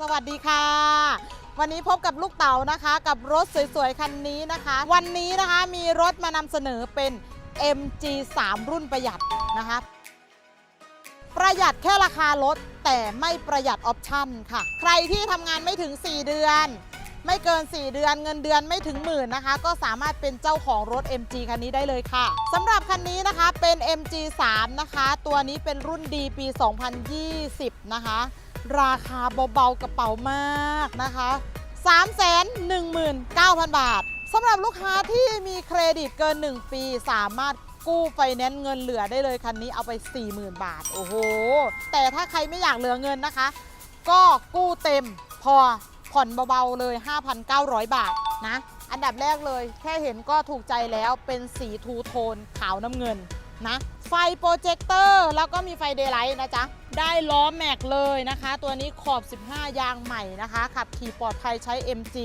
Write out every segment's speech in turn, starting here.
สวัสดีค่ะ วันนี้พบกับลูกเต๋านะคะกับรถสวยๆ คันนี้นะคะ วันนี้นะคะมีรถมานำเสนอเป็น MG3 รุ่นประหยัดนะคะ ประหยัดแค่ราคารถแต่ไม่ประหยัดออปชั่นค่ะ ใครที่ทำงานไม่ถึง 4 เดือน ไม่เกิน 4 เดือนเงินเดือนไม่ถึงหมื่นนะคะ ก็สามารถเป็นเจ้าของรถ MG คันนี้ได้เลยค่ะสำหรับคันนี้นะคะเป็น MG3 นะคะ ตัวนี้เป็นรุ่นดีปี 2020 นะคะ ราคาเบาๆกระเป๋ามากนะคะ 319,000 บาทสำหรับลูกค้าที่มีเครดิตเกิน 1 ปีสามารถกู้ไฟแนนซ์เงินเหลือได้เลยคันนี้เอาไป 40,000 บาท โอ้โห แต่ถ้าใครไม่อยากเหลือเงินนะคะ ก็กู้เต็มพอผ่อนเบาๆเลย 5,900 บาทนะ อันดับแรกเลย แค่เห็นก็ถูกใจแล้วเป็นสีทูโทนขาวน้ำเงินนะ ไฟโปรเจคเตอร์แล้วก็มีไฟเดย์ไลท์นะจ๊ะ ได้ล้อแม็กเลยนะคะ ตัวนี้ขอบ 15 ยางใหม่นะคะ ขับขี่ปลอดภัยใช้ MG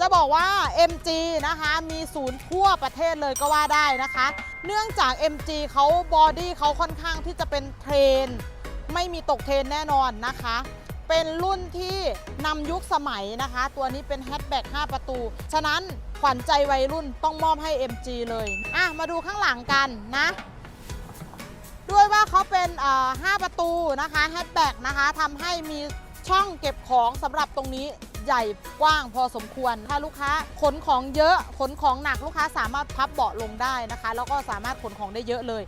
จะบอกว่า MG นะคะมีศูนย์ทั่วประเทศเลยก็ว่าได้นะคะ เนื่องจาก MG เขาบอดี้เขาค่อนข้างที่จะเป็นเทรน ไม่มีตกเทรนแน่นอนนะคะ เป็นรุ่นที่นำยุคสมัยนะคะ ตัวนี้เป็นแฮชแบ็ก5ประตู ฉะนั้นขวัญใจวัยรุ่นต้องมอบให้ MG เลย อะ มาดูข้างหลังกันนะ ด้วยว่าเขาเป็น5ประตูนะคะแฮชแบ็กนะคะทำให้มีช่องเก็บของสำหรับตรงนี้ใหญ่กว้างพอสมควร ถ้าลูกค้าขนของเยอะขนของหนักลูกค้าสามารถพับเบาะลงได้นะคะ แล้วก็สามารถขนของได้เยอะเลย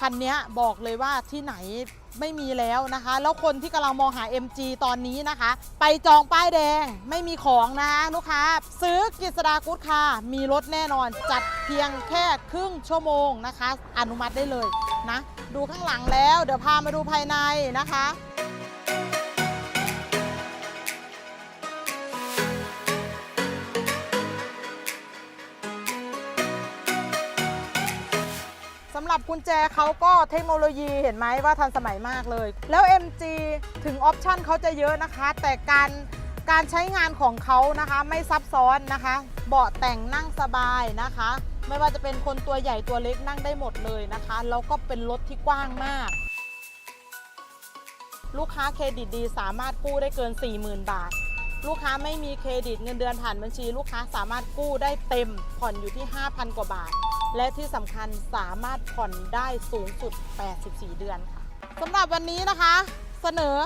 คันนี้บอกเลยว่าที่ไหน ไม่มีแล้วนะคะ แล้วคนที่กำลังมองหา MG ตอนนี้นะคะ ไปจองป้ายแดงไม่มีของนะลูกค้า ซื้อกฤษดากุ๊ดคาร์มีรถแน่นอน จัดเพียงแค่ครึ่งชั่วโมงนะคะ อนุมัติได้เลยนะ ดูข้างหลังแล้ว เดี๋ยวพามาดูภายในนะคะ สำหรับกุญแจเขาก็เทคโนโลยีเห็นไหมว่าทันสมัยมากเลย แล้ว MG ถึงออปชันเขาจะเยอะนะคะ แต่การการใช้งานของเขานะคะไม่ซับซ้อนนะคะ เบาะแต่งนั่งสบายนะคะ ไม่ว่าจะเป็นคนตัวใหญ่ตัวเล็กนั่งได้หมดเลยนะคะ แล้วก็เป็นรถที่กว้างมาก ลูกค้าเครดิตดีสามารถกู้ได้เกิน 40,000 บาท ลูกค้าไม่มีเครดิตเงินเดือนผ่านบัญชี ลูกค้าสามารถกู้ได้เต็มผ่อนอยู่ที่ 5,000 กว่าบาท และที่สำคัญสามารถผ่อนได้สูงสุด 84 เดือนค่ะสำหรับวันนี้นะคะเสนอ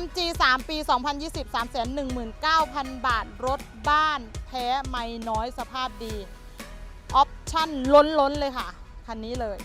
MG 3 ปี 2020 319,000 บาท รถบ้านแท้ไม่น้อยสภาพดี ออปชั่นล้นๆเลยค่ะ คันนี้เลย